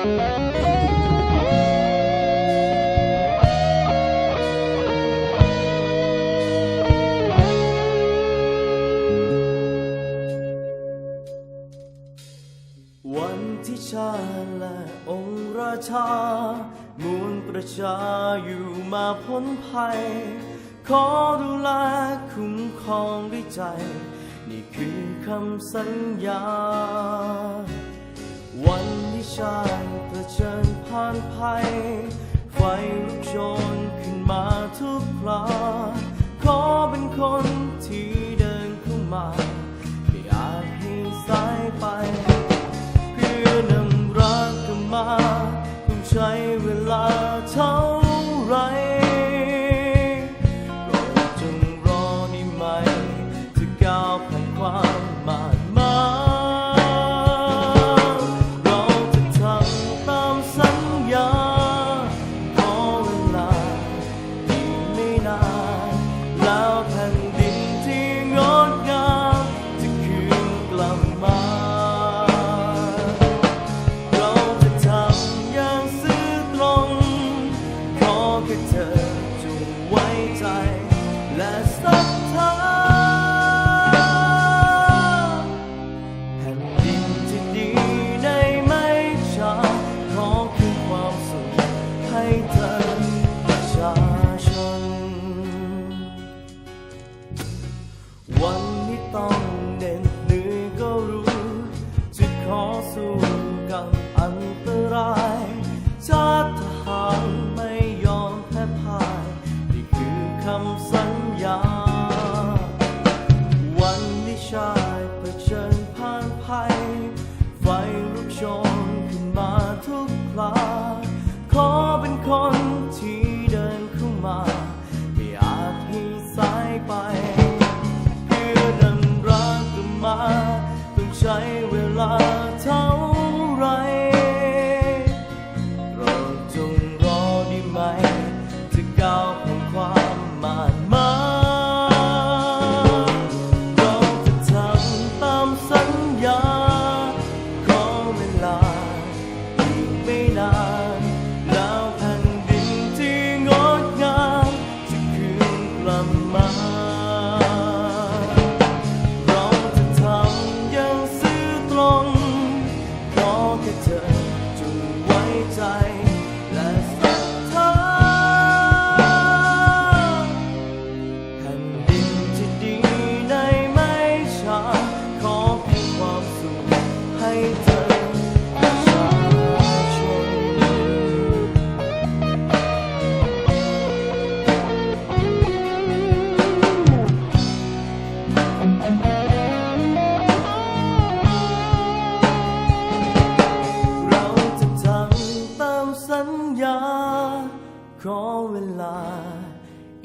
วันที่ชาและองค์ราชามวลประชาอยู่มาพ้นภัย ขอดูแลคุ้มครองด้วยใจ นี่คือคำสัญญา วันที่ชายเผชิญผ่านภัย ไฟลุกโชนขึ้นมาทุกครา love.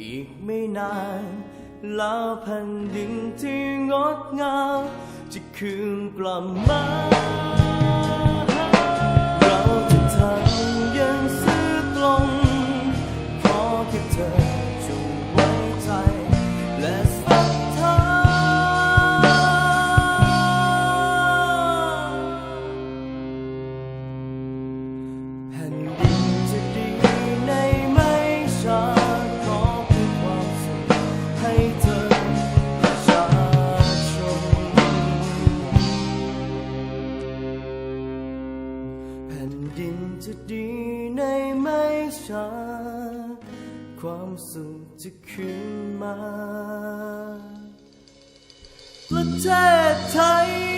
อีกไม่นาน แล้วแผ่นดินที่งดงามจะคืนกลับมา เราจะทำย่งซื่อตรงขอแค่เธอจงไว้ใจ และศรัทผ่นดิ ดีในไม่ช้า ความสุขจะขึ้นมา ประเทศไทย